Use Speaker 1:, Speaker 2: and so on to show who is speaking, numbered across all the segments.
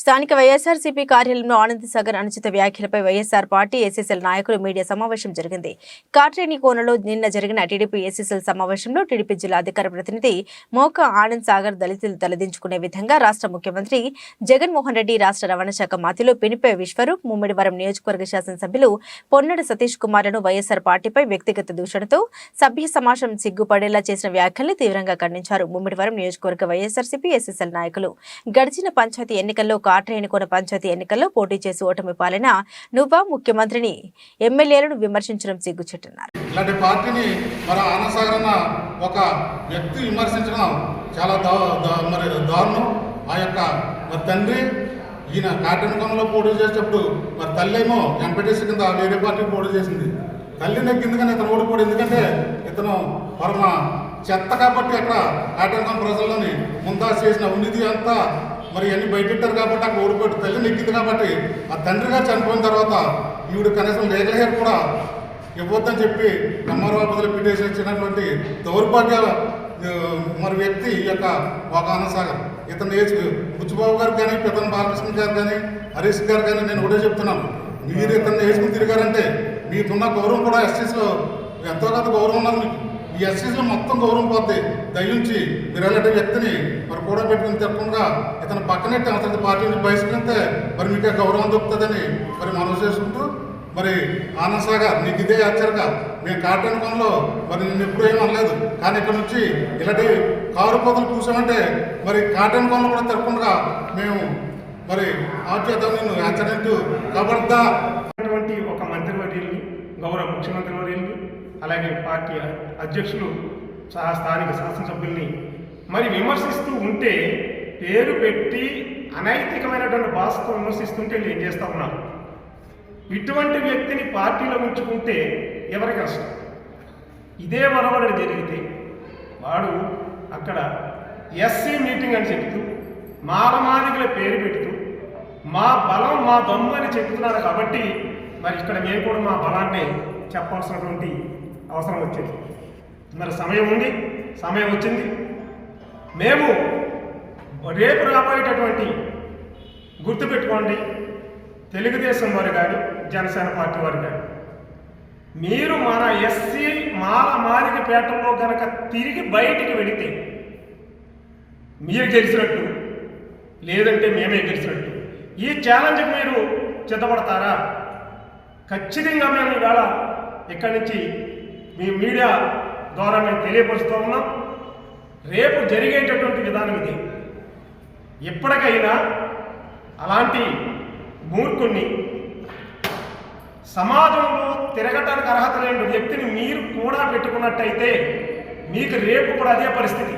Speaker 1: స్థానిక వైఎస్ఆర్సీపీ కార్యాలయంలో ఆనంద్ సాగర్ అనుచిత వ్యాఖ్యలపై వైఎస్ఆర్ పార్టీ ఎస్ఎస్ఎల్ నాయకులు మీడియా సమావేశం జరిగింది. కాట్రేని కోనలో నిన్న జరిగిన టీడీపీ ఎస్ఎస్ఎల్ సమావేశంలో టీడీపీ జిల్లా అధికార ప్రతినిధి మోక ఆనంద్ సాగర్ దళితులు తలదించుకునే విధంగా రాష్ట్ర ముఖ్యమంత్రి జగన్మోహన్ రెడ్డి రాష్ట్ర రవాణా శాఖ మాతిలో పినిపే విశ్వరూప్ ముమ్మిడివరం నియోజకవర్గ శాసనసభ్యులు పొన్నడ సతీష్ కుమార్లను వైఎస్ఆర్ పార్టీపై వ్యక్తిగత దూషణతో సభ్య సమాజం సిగ్గుపడేలా చేసిన వ్యాఖ్యల్ని తీవ్రంగా ఖండించారు. ముమ్మిడివరం నియోజకవర్గ వైఎస్ఆర్సీపీ ఎస్ఎస్ఎల్ నాయకులు. గడిచిన పంచాయతీ ఎన్నికల్లో కాట్రేనికోన పంచాయతీ ఎన్నికల్లో పోటీ చేసి ఓటమి పాలన నువ్వా ముఖ్యమంత్రిని ఎమ్మెల్యేలను విమర్శించడం సిగ్గుచెట్టన్నారు.
Speaker 2: ఇలాంటి పార్టీని మరి అనసాగరణ ఒక వ్యక్తి విమర్శించడం చాలా మరి దారుణం. ఆ యొక్క మరి తండ్రి ఈయన కాటన్ పోటీ చేసేటప్పుడు మరి తల్లేమో ఎంపీటీసీ కింద వేరే పార్టీ పోటీ చేసింది. తల్లి నెగ్గింది కానీ ఇతను ఓడిపోడు? ఎందుకంటే ఇతను పరమ చెత్త కాబట్టి అక్కడ కాటన్ ప్రజల్లోని ముందా చేసిన ఉన్నిది అంతా మరి అన్ని బయటెట్టారు కాబట్టి అక్కడ ఓడిపోయి తల్లి నెక్కింది కాబట్టి ఆ తండ్రిగా చనిపోయిన తర్వాత ఈవిడ కనీసం లీగల్ హెయిర్ కూడా ఇవ్వద్దని చెప్పి ఎంఆర్ఓ బదులు పిటిషన్ ఇచ్చినటువంటి దౌర్భాగ్య మరి వ్యక్తి ఈ యొక్క వాకానసాగర్ ఇతను ఏజ్ బుచ్చిబాబు గారు కానీ పితన్ బాలకృష్ణ గారు కానీ హరీష్ గారు కానీ నేను కూడా చెప్తున్నాను. మీరు ఇతన్ని వేసుకుని తిరిగారంటే మీకున్న గౌరవం కూడా ఎస్టీస్లో ఎంతో కొంత గౌరవం ఉన్నది మీకు. ఈ ఎస్సీస్లో మొత్తం గౌరవం పోద్ది. దయించి మీరు అలాంటి వ్యక్తిని మరి కూడా పెట్టుకుని తిరగకుండా ఇతను పక్కనెట్టి అతని పార్టీ నుంచి బహిష్కరిస్తే మరి మీకు ఆ గౌరవం దొరుకుతుందని మరి మనవి చేసుకుంటూ మరి ఆనంద్ సాగర్ నీకు ఇదే హెచ్చరిక. మేము కాటన్ మరి నేను ఎప్పుడు ఏమనలేదు కానీ ఇక్కడ నుంచి ఇలాంటి కారు కోతలు చూసామంటే మరి కాటన్ కూడా తిరగకుండా మేము మరి ఆచేద్దాం నేను హెచ్చరించు. కబడ్దా
Speaker 3: అటువంటి ఒక మంత్రివర్యుల్ని గౌరవ ముఖ్యమంత్రి వర్యుల్ని అలాగే పార్టీ అధ్యక్షులు సహా స్థానిక శాసనసభ్యుల్ని మరి విమర్శిస్తూ ఉంటే పేరు పెట్టి అనైతికమైనటువంటి భాషతో విమర్శిస్తుంటే వీళ్ళు ఏం చేస్తా ఉన్నారు ఇటువంటి వ్యక్తిని పార్టీలో ఉంచుకుంటే ఎవరికి కష్టం ఇదే మరొకటి జరిగితే వాడు అక్కడ ఎస్సీ మీటింగ్ అని చెప్తూ మారమాదిగల పేరు పెడుతూ మా బలం మా దమ్ము అని చెప్తున్నాడు కాబట్టి మరి ఇక్కడ మేము కూడా మా బలాన్ని చెప్పాల్సినటువంటి అవసరం వచ్చింది. మరి సమయం ఉంది సమయం వచ్చింది. మేము రేపు రాబోయేటటువంటి గుర్తుపెట్టుకోండి తెలుగుదేశం వారు కానీ జనసేన పార్టీ వారు కానీ. మీరు మన ఎస్సీ మాల మాదిక పేటలో కనుక తిరిగి బయటికి వెళితే మీరు గెలిచినట్టు లేదంటే మేమే గెలిచినట్టు. ఈ ఛాలెంజ్కి మీరు సిద్ధపడతారా? ఖచ్చితంగా మేము ఇవాళ ఇక్కడి నుంచి మీ మీడియా ద్వారా మేము తెలియపరుస్తూ ఉన్నాం. రేపు జరిగేటటువంటి విధానం ఇది. ఎప్పటికైనా అలాంటి మూర్ఖుణ్ణి సమాజంలో తిరగటానికి అర్హత లేని వ్యక్తిని మీరు కూడా పెట్టుకున్నట్టయితే మీకు రేపు కూడా అదే పరిస్థితి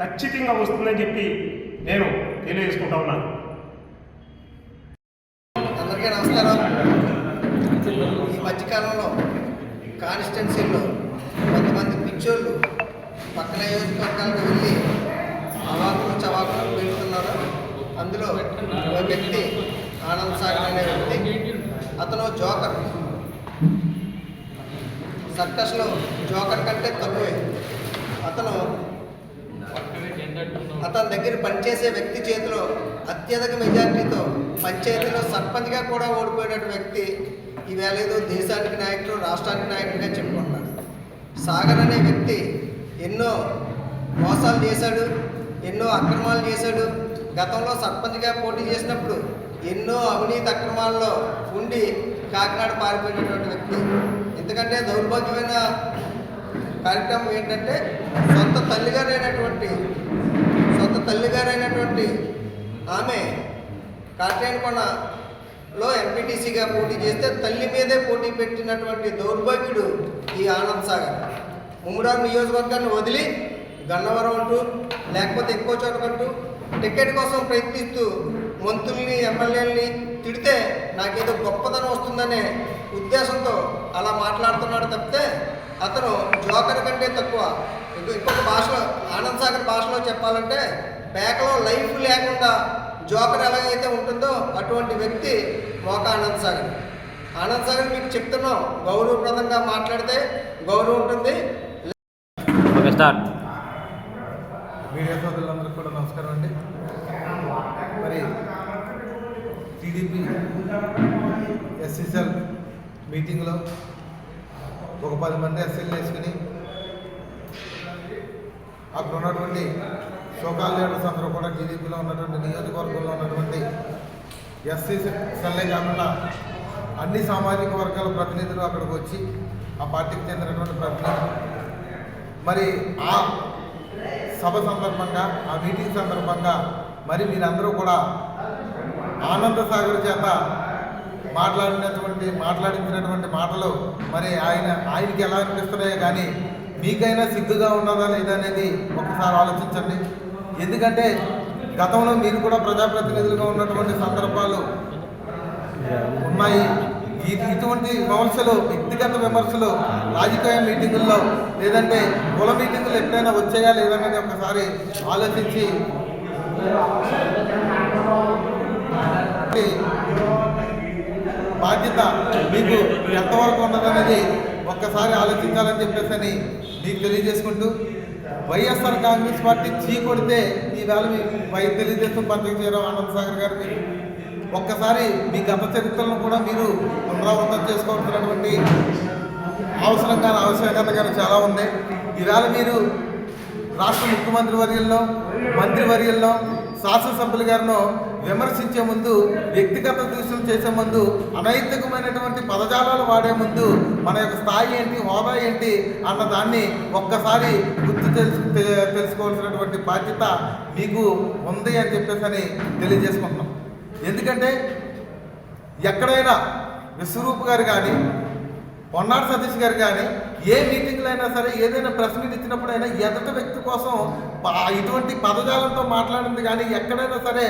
Speaker 3: ఖచ్చితంగా వస్తుందని చెప్పి నేను తెలియజేసుకుంటా ఉన్నాను.
Speaker 4: అందరికీ నమస్కారం. ఈ మధ్యకాలంలో కాన్స్టిట్యున్సీలో కొంతమంది పిచ్చోళ్ళు పక్కన నియోజకవర్గాలకు వెళ్ళి అవాకులు చవాకులు పెడుతున్నారు. అందులో ఒక వ్యక్తి ఆనంద్ సాగర్ అనే వ్యక్తి అతను జోకర్. సర్కస్లో జోకర్ కంటే తక్కువే. అతను అతని దగ్గర పనిచేసే వ్యక్తి చేతిలో అత్యధిక మెజార్టీతో పంచాయతీలో సర్పంచ్గా కూడా ఓడిపోయినటువంటి వ్యక్తి ఈవేళ ఏదో దేశానికి నాయకుడు రాష్ట్రానికి నాయకుడిగా చెప్పుకుంటున్నాడు. సాగర్ అనే వ్యక్తి ఎన్నో మోసాలు చేశాడు ఎన్నో అక్రమాలు చేశాడు. గతంలో సర్పంచ్గా పోటీ చేసినప్పుడు ఎన్నో అవినీతి అక్రమాల్లో ఉండి కాకినాడ పారిపోయినటువంటి వ్యక్తి. ఎందుకంటే దౌర్భాగ్యమైన కార్యక్రమం ఏంటంటే సొంత తల్లిగారైనటువంటి సొంత తల్లిగారైనటువంటి ఆమె లో ఎంపీటీసీగా పోటీ చేస్తే తల్లి మీదే పోటీ పెట్టినటువంటి దౌర్భాగ్యుడు ఈ ఆనంద్ సాగర్. ముమ్మడారు నియోజకవర్గాన్ని వదిలి గన్నవరం అంటూ లేకపోతే ఎక్కువ చోటకంటూ టికెట్ కోసం ప్రయత్నిస్తూ మంత్రుల్ని ఎమ్మెల్యేలని తిడితే నాకేదో గొప్పతనం వస్తుందనే ఉద్దేశంతో అలా మాట్లాడుతున్నాడు తప్పితే అతను జోకర్ కంటే తక్కువ. ఇంకొక భాషలో ఆనంద్ సాగర్ భాషలో చెప్పాలంటే పేకలో లైఫ్ లేకుండా జోకర్ ఎలాగైతే ఉంటుందో అటువంటి వ్యక్తి మోక ఆనంద్ సాగర్. ఆనంద్ సాగర్ మీకు చెప్తున్నాం గౌరవప్రదంగా మాట్లాడితే గౌరవం ఉంటుంది.
Speaker 5: మీడియా సోదరులందరికీ కూడా నమస్కారం అండి. మరి టీడీపీ ఎస్ఎస్ఎల్ మీటింగ్లో ఒక పది మంది ఎస్ఎల్ వేసుకుని అక్కడ ఉన్నటువంటి సోకాల్ లీడర్స్ అందరూ కూడా టీడీపీలో ఉన్నటువంటి నియోజకవర్గంలో ఉన్నటువంటి ఎస్సీసీఎల్ఏ కాకుండా అన్ని సామాజిక వర్గాల ప్రతినిధులు అక్కడికి వచ్చి ఆ పార్టీకి చెందినటువంటి ప్రతినిధులు. మరి ఆ సభ సందర్భంగా ఆ మీటింగ్ సందర్భంగా మరి మీరందరూ కూడా ఆనంద సాగర్ చేత మాట్లాడినటువంటి మాట్లాడించినటువంటి మాటలు మరి ఆయన ఆయనకి ఎలా అనిపిస్తున్నాయో కానీ మీకైనా సిగ్గుగా ఉన్నదా లేదా అనేది ఒకసారి ఆలోచించండి. ఎందుకంటే గతంలో మీరు కూడా ప్రజాప్రతినిధులుగా ఉన్నటువంటి సందర్భాలు ఉన్నాయి. ఇటువంటి విమర్శలు వ్యక్తిగత విమర్శలు రాజకీయ మీటింగుల్లో లేదంటే కుల మీటింగులు ఎప్పుడైనా వచ్చాయా లేదన్నది ఒకసారి ఆలోచించి బాధ్యత మీకు ఎంతవరకు ఉన్నదనేది ఒక్కసారి ఆలోచించాలని చెప్పేసి అని మీకు తెలియజేసుకుంటూ వైఎస్ఆర్ కాంగ్రెస్ పార్టీ చీ కొడితే ఈవేళ మీ వై తెలుగుదేశం పార్టీకి చేరాం ఆనంద్ సాగర్ గారిని ఒక్కసారి మీ గత చరిత్రలను కూడా మీరు పునరావృతం చేసుకోవాల్సినటువంటి అవసరం కానీ ఆవశ్యకత కానీ చాలా ఉంది. ఈవేళ మీరు రాష్ట్ర ముఖ్యమంత్రి వర్యుల్లో మంత్రి వర్యంలో శాసనసభ్యులు గారిను విమర్శించే ముందు వ్యక్తిగత దృశ్యం చేసే ముందు అనైతికమైనటువంటి పదజాలాలు వాడే ముందు మన యొక్క స్థాయి ఏంటి హోదా ఏంటి అన్న దాన్ని ఒక్కసారి గుర్తు తెలుసు తెలుసుకోవాల్సినటువంటి బాధ్యత మీకు ఉంది అని చెప్పేసి అని తెలియజేసుకుంటున్నాం. ఎందుకంటే ఎక్కడైనా విశ్వరూప్ గారు కానీ పొన్నాడు సతీష్ గారు కానీ ఏ మీటింగ్లో అయినా సరే ఏదైనా ప్రెస్ మీట్ ఇచ్చినప్పుడైనా ఎదట వ్యక్తి కోసం ఇటువంటి పదజాలంతో మాట్లాడింది కానీ ఎక్కడైనా సరే